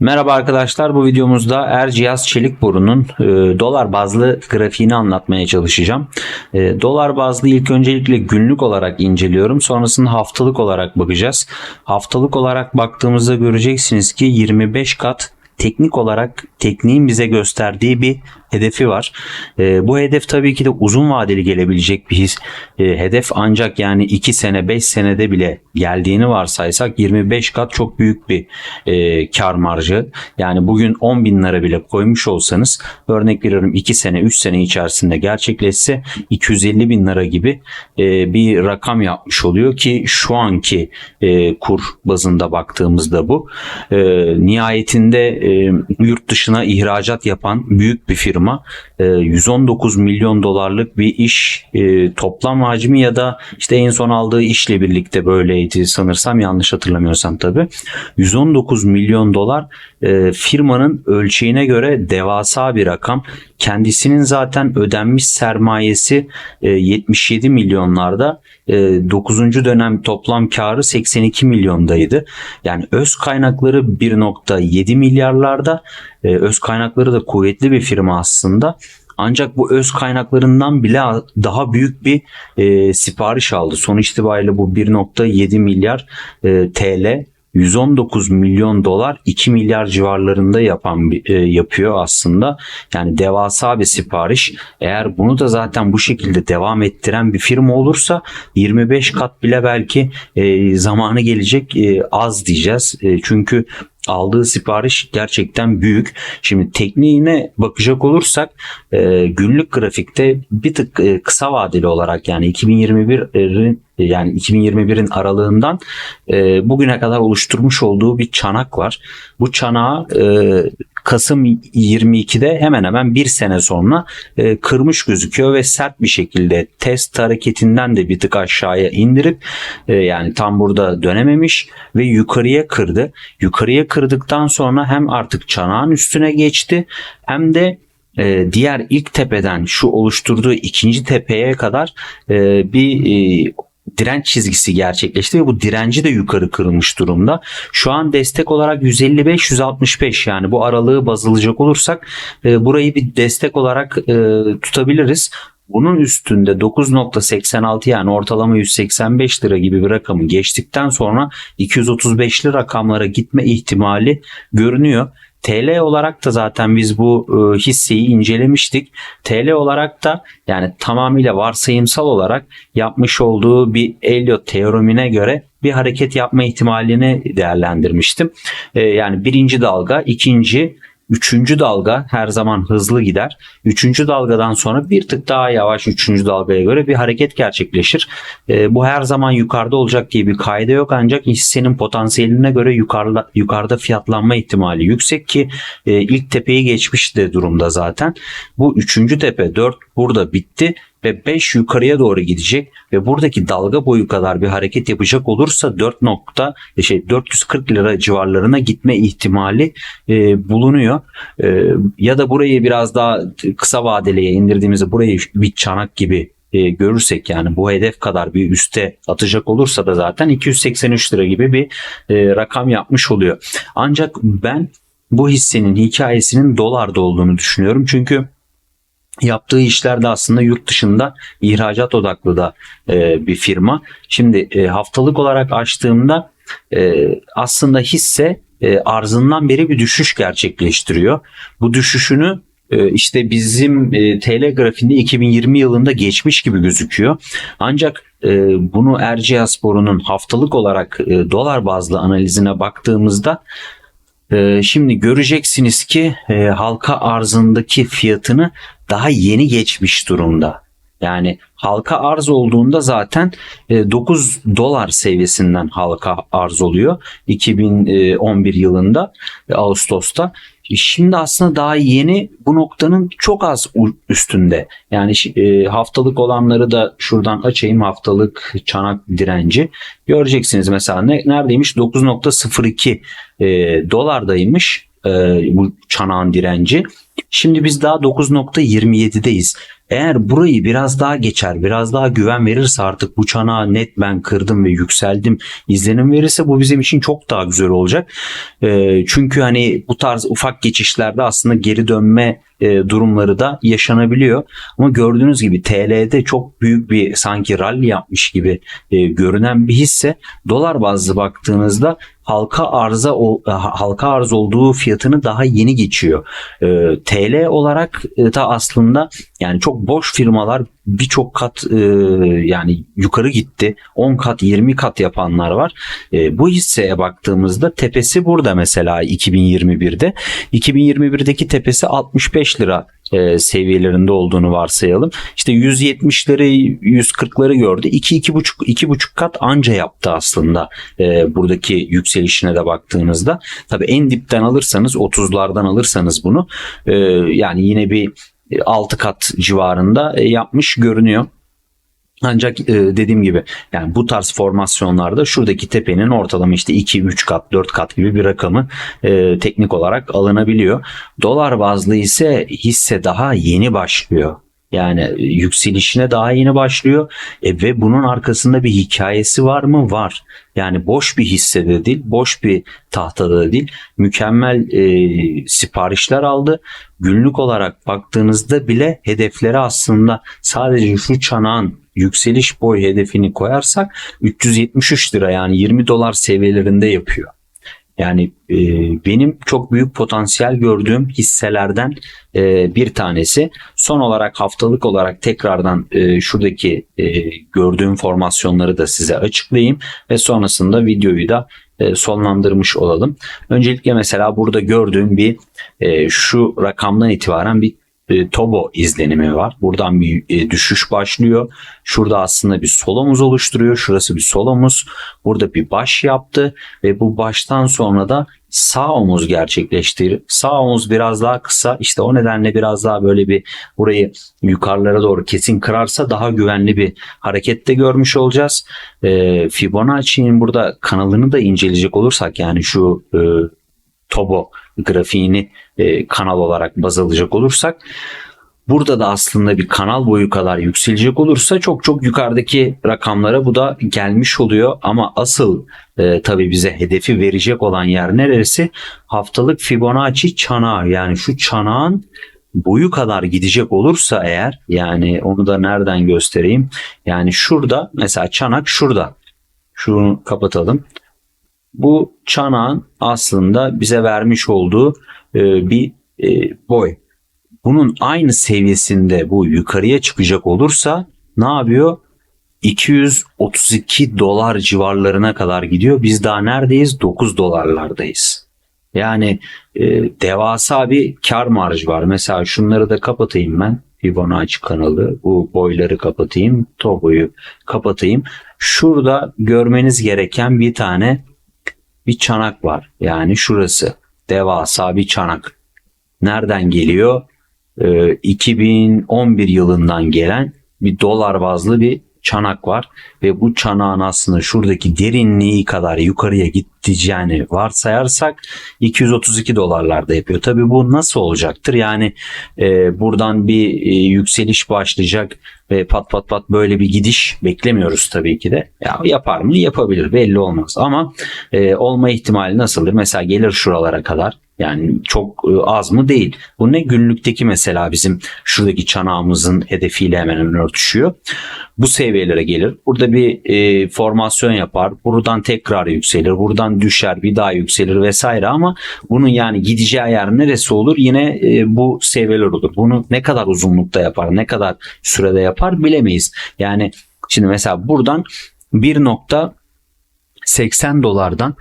Merhaba arkadaşlar bu videomuzda Erciyes Çelik Boru'nun e, dolar bazlı grafiğini anlatmaya çalışacağım. E, dolar bazlı ilk öncelikle günlük olarak inceliyorum sonrasında haftalık olarak bakacağız. Haftalık olarak baktığımızda göreceksiniz ki 25 kat teknik olarak tekniğin bize gösterdiği bir hedefi var. E, bu hedef tabii ki de uzun vadeli gelebilecek bir his, e, hedef ancak yani 2 sene 5 senede bile geldiğini varsaysak 25 kat çok büyük bir e, kar marjı. Yani bugün 10 bin lira bile koymuş olsanız örnek veriyorum 2 sene 3 sene içerisinde gerçekleşse 250 bin lira gibi e, bir rakam yapmış oluyor ki şu anki e, kur bazında baktığımızda bu. E, nihayetinde e, yurt dışına ihracat yapan büyük bir firma e, 119 milyon dolarlık bir iş e, toplam hacmi ya da işte en son aldığı işle birlikte böyleydi sanırsam yanlış hatırlamıyorsam tabi 119 milyon dolar e, firmanın ölçeğine göre devasa bir rakam. Kendisinin zaten ödenmiş sermayesi e, 77 milyonlarda 9. dönem toplam karı 82 milyondaydı. Yani öz kaynakları 1.7 milyarlarda e, öz kaynakları da kuvvetli bir firma aslında. Ancak bu öz kaynaklarından bile daha büyük bir e, sipariş aldı. Sonuç itibariyle bu 1.7 milyar e, TL 119 milyon dolar 2 milyar civarlarında yapan e, yapıyor aslında. Yani devasa bir sipariş. Eğer bunu da zaten bu şekilde devam ettiren bir firma olursa 25 kat bile belki e, zamanı gelecek e, az diyeceğiz. E, çünkü aldığı sipariş gerçekten büyük. Şimdi tekniğine bakacak olursak e, günlük grafikte bir tık e, kısa vadeli olarak yani 2021'in yani 2021'in aralığından e, bugüne kadar oluşturmuş olduğu bir çanak var. Bu çanağı e, Kasım 22'de hemen hemen bir sene sonra e, kırmış gözüküyor ve sert bir şekilde test hareketinden de bir tık aşağıya indirip e, yani tam burada dönememiş ve yukarıya kırdı. Yukarıya kırdıktan sonra hem artık çanağın üstüne geçti hem de e, diğer ilk tepeden şu oluşturduğu ikinci tepeye kadar e, bir e, direnç çizgisi gerçekleşti ve bu direnci de yukarı kırılmış durumda. Şu an destek olarak 155-165 yani bu aralığı baz alacak olursak e, burayı bir destek olarak e, tutabiliriz. Bunun üstünde 9.86 yani ortalama 185 lira gibi bir rakamı geçtikten sonra 235'li rakamlara gitme ihtimali görünüyor. TL olarak da zaten biz bu e, hisseyi incelemiştik. TL olarak da yani tamamıyla varsayımsal olarak yapmış olduğu bir Elliot teoremine göre bir hareket yapma ihtimalini değerlendirmiştim. E, yani birinci dalga, ikinci Üçüncü dalga her zaman hızlı gider. Üçüncü dalgadan sonra bir tık daha yavaş üçüncü dalgaya göre bir hareket gerçekleşir. E, bu her zaman yukarıda olacak diye bir kayda yok ancak hissenin potansiyeline göre yukarıda, yukarıda fiyatlanma ihtimali yüksek ki e, ilk tepeyi geçmiş de durumda zaten. Bu üçüncü tepe 4 burada bitti ve 5 yukarıya doğru gidecek ve buradaki dalga boyu kadar bir hareket yapacak olursa 4 nokta e, şey 440 lira civarlarına gitme ihtimali e, bulunuyor. E, ya da burayı biraz daha kısa vadeliye indirdiğimizde burayı bir çanak gibi e, görürsek yani bu hedef kadar bir üste atacak olursa da zaten 283 lira gibi bir e, rakam yapmış oluyor. Ancak ben bu hissenin hikayesinin dolarda olduğunu düşünüyorum. Çünkü yaptığı işlerde aslında yurt dışında ihracat odaklı da e, bir firma. Şimdi e, haftalık olarak açtığımda e, aslında hisse e, arzından beri bir düşüş gerçekleştiriyor. Bu düşüşünü e, işte bizim e, TL grafiğinde 2020 yılında geçmiş gibi gözüküyor. Ancak e, bunu Erciyes Boru'nun haftalık olarak e, dolar bazlı analizine baktığımızda ee, şimdi göreceksiniz ki e, halka arzındaki fiyatını daha yeni geçmiş durumda. Yani halka arz olduğunda zaten 9 e, dolar seviyesinden halka arz oluyor 2011 yılında Ağustos'ta. Şimdi aslında daha yeni bu noktanın çok az üstünde. Yani e, haftalık olanları da şuradan açayım haftalık çanak direnci. Göreceksiniz mesela ne, neredeymiş 9.02 e, dolardaymış e, bu çanağın direnci. Şimdi biz daha 9.27'deyiz. Eğer burayı biraz daha geçer, biraz daha güven verirse artık bu çanağı net ben kırdım ve yükseldim izlenim verirse bu bizim için çok daha güzel olacak. Ee, çünkü hani bu tarz ufak geçişlerde aslında geri dönme e, durumları da yaşanabiliyor. Ama gördüğünüz gibi TL'de çok büyük bir sanki rally yapmış gibi e, görünen bir hisse dolar bazlı baktığınızda halka arza ol- halka arz olduğu fiyatını daha yeni geçiyor. E, TL olarak e, da aslında yani çok boş firmalar birçok kat e, yani yukarı gitti. 10 kat 20 kat yapanlar var. E, bu hisseye baktığımızda tepesi burada mesela 2021'de. 2021'deki tepesi 65 lira e, seviyelerinde olduğunu varsayalım. İşte 170'leri 140'ları gördü. 2 2,5 2,5 kat anca yaptı aslında e, buradaki yükselişine de baktığınızda. Tabii en dipten alırsanız 30'lardan alırsanız bunu e, yani yine bir 6 kat civarında e, yapmış görünüyor. Ancak e, dediğim gibi yani bu tarz formasyonlarda şuradaki tepenin ortalama işte 2 3 kat 4 kat gibi bir rakamı e, teknik olarak alınabiliyor. Dolar bazlı ise hisse daha yeni başlıyor. Yani e, yükselişine daha yeni başlıyor E, ve bunun arkasında bir hikayesi var mı? Var. Yani boş bir hissede değil, boş bir tahtada da değil. Mükemmel e, siparişler aldı. Günlük olarak baktığınızda bile hedefleri aslında sadece şu çanağın yükseliş boy hedefini koyarsak 373 lira yani 20 dolar seviyelerinde yapıyor. Yani e, benim çok büyük potansiyel gördüğüm hisselerden e, bir tanesi. Son olarak haftalık olarak tekrardan e, şuradaki e, gördüğüm formasyonları da size açıklayayım ve sonrasında videoyu da e, sonlandırmış olalım. Öncelikle mesela burada gördüğüm bir e, şu rakamdan itibaren bir e, Tobo izlenimi var. Buradan bir e, düşüş başlıyor. Şurada aslında bir sol omuz oluşturuyor. Şurası bir sol omuz. Burada bir baş yaptı ve bu baştan sonra da sağ omuz gerçekleştirir. Sağ omuz biraz daha kısa. İşte o nedenle biraz daha böyle bir burayı yukarılara doğru kesin kırarsa daha güvenli bir harekette görmüş olacağız. E, Fibonacci'nin burada kanalını da inceleyecek olursak yani şu e, Tobo grafiğini e, kanal olarak baz alacak olursak burada da aslında bir kanal boyu kadar yükselecek olursa çok çok yukarıdaki rakamlara bu da gelmiş oluyor ama asıl e, tabii bize hedefi verecek olan yer neresi? Haftalık Fibonacci çanağı yani şu çanağın boyu kadar gidecek olursa eğer yani onu da nereden göstereyim? Yani şurada mesela çanak şurada. Şunu kapatalım bu çanağın aslında bize vermiş olduğu e, bir e, boy. Bunun aynı seviyesinde bu yukarıya çıkacak olursa ne yapıyor? 232 dolar civarlarına kadar gidiyor. Biz daha neredeyiz? 9 dolarlardayız. Yani e, devasa bir kar marjı var. Mesela şunları da kapatayım ben. Fibonacci kanalı. Bu boyları kapatayım. Tobo'yu kapatayım. Şurada görmeniz gereken bir tane bir çanak var. Yani şurası devasa bir çanak. Nereden geliyor? Ee, 2011 yılından gelen bir dolar bazlı bir çanak var ve bu çanağın aslında şuradaki derinliği kadar yukarıya gideceğini varsayarsak 232 dolarlarda yapıyor. Tabi bu nasıl olacaktır? Yani e, buradan bir e, yükseliş başlayacak ve pat pat pat böyle bir gidiş beklemiyoruz tabii ki de. Ya yapar mı? Yapabilir. Belli olmaz. Ama e, olma ihtimali nasıldır? Mesela gelir şuralara kadar. Yani çok e, az mı değil. Bu ne günlükteki mesela bizim şuradaki çanağımızın hedefiyle hemen hemen örtüşüyor. Bu seviyelere gelir. Burada bir e, formasyon yapar. Buradan tekrar yükselir. Buradan düşer. Bir daha yükselir vesaire ama bunun yani gideceği yer neresi olur? Yine e, bu seviyeler olur. Bunu ne kadar uzunlukta yapar? Ne kadar sürede yapar? Bilemeyiz. Yani şimdi mesela buradan bir nokta 80 dolardan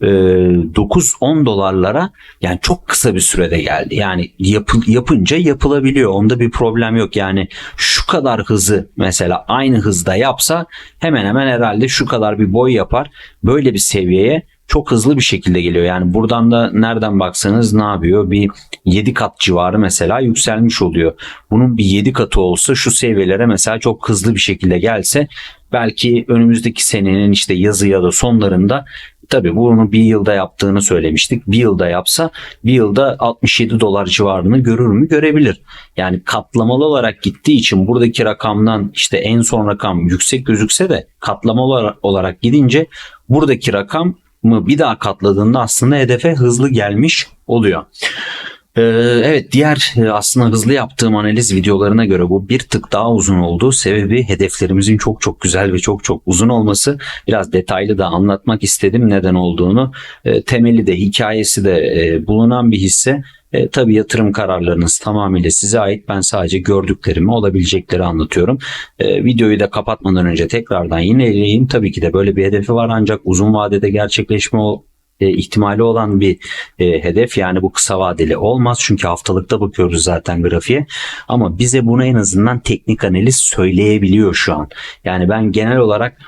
e, 9-10 dolarlara yani çok kısa bir sürede geldi. Yani yapı, yapınca yapılabiliyor. Onda bir problem yok. Yani şu kadar hızı mesela aynı hızda yapsa hemen hemen herhalde şu kadar bir boy yapar. Böyle bir seviyeye çok hızlı bir şekilde geliyor. Yani buradan da nereden baksanız ne yapıyor? Bir 7 kat civarı mesela yükselmiş oluyor. Bunun bir 7 katı olsa şu seviyelere mesela çok hızlı bir şekilde gelse belki önümüzdeki senenin işte yazı ya da sonlarında tabii bunu bir yılda yaptığını söylemiştik. Bir yılda yapsa bir yılda 67 dolar civarını görür mü? Görebilir. Yani katlamalı olarak gittiği için buradaki rakamdan işte en son rakam yüksek gözükse de katlamalı olarak- gidince buradaki rakam mı bir daha katladığında aslında hedefe hızlı gelmiş oluyor. Ee, evet diğer e, aslında hızlı yaptığım analiz videolarına göre bu bir tık daha uzun oldu. Sebebi hedeflerimizin çok çok güzel ve çok çok uzun olması. Biraz detaylı da anlatmak istedim neden olduğunu. E, temeli de hikayesi de e, bulunan bir hisse. E, tabii yatırım kararlarınız tamamıyla size ait. Ben sadece gördüklerimi, olabilecekleri anlatıyorum. E, videoyu da kapatmadan önce tekrardan yineleyeyim. Tabii ki de böyle bir hedefi var ancak uzun vadede gerçekleşme e, ihtimali olan bir e, hedef. Yani bu kısa vadeli olmaz. Çünkü haftalıkta bakıyoruz zaten grafiğe. Ama bize bunu en azından teknik analiz söyleyebiliyor şu an. Yani ben genel olarak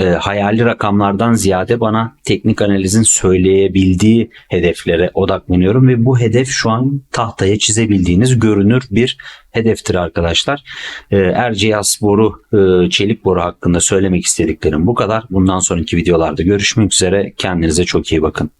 e, hayali rakamlardan ziyade bana teknik analizin söyleyebildiği hedeflere odaklanıyorum. Ve bu hedef şu an tahtaya çizebildiğiniz görünür bir hedeftir arkadaşlar. E, Erciyes boru, e, çelik boru hakkında söylemek istediklerim bu kadar. Bundan sonraki videolarda görüşmek üzere. Kendinize çok iyi bakın.